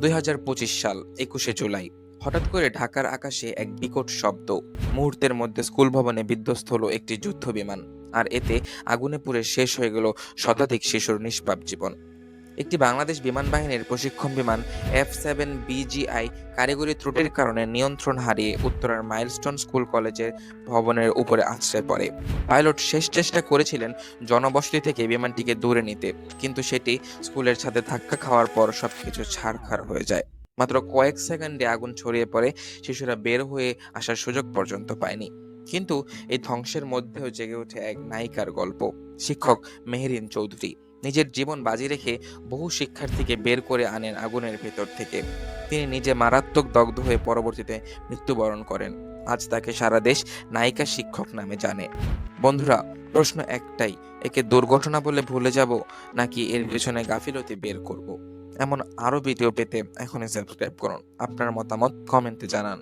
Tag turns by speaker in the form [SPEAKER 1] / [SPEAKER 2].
[SPEAKER 1] দুই হাজার পঁচিশ সাল, একুশে জুলাই। হঠাৎ করে ঢাকার আকাশে এক বিকট শব্দ। মুহূর্তের মধ্যে স্কুল ভবনে বিধ্বস্ত হলো একটি যুদ্ধ বিমান আর এতে আগুনে পুড়ে শেষ হয়ে গেল শতাধিক শিশুর নিষ্পাপ জীবন। একটি বাংলাদেশ বিমান বাহিনীর প্রশিক্ষণ বিমান এফ সেভেন বিজিআই কারিগরি ত্রুটির কারণে নিয়ন্ত্রণ হারিয়ে উত্তরার মাইলস্টোন স্কুল কলেজের ভবনের উপরে আছড়ে পড়ে। পাইলট শেষ চেষ্টা করেছিলেন জনবসতি থেকে বিমানটিকে দূরে নিতে, কিন্তু সেটি স্কুলের ছাদে ধাক্কা খাওয়ার পর সবকিছু ছাড়খাড় হয়ে যায়। মাত্র কয়েক সেকেন্ডে আগুন ছড়িয়ে পড়ে, শিশুরা বের হয়ে আসার সুযোগ পর্যন্ত পায়নি। কিন্তু এই ধ্বংসের মধ্যেও জেগে ওঠে এক নায়িকার গল্প। শিক্ষক মেহেরিন চৌধুরী। নিজের জীবন বাজি রেখে বহু শিক্ষার্থীকে বের করে আনেন আগুনের ভেতর থেকে। তিনি নিজে মারাত্মক দগ্ধ হয়ে পরবর্তীতে মৃত্যুবরণ করেন। আজ তাকে সারা দেশ নায়িকা শিক্ষক নামে জানে। বন্ধুরা, প্রশ্ন একটাই, একে দুর্ঘটনা বলে ভুলে যাব নাকি এর পেছনে গাফিলতি বের করব? এমন আরও ভিডিও পেতে এখনই সাবস্ক্রাইব করুন। আপনার মতামত কমেন্টে জানান।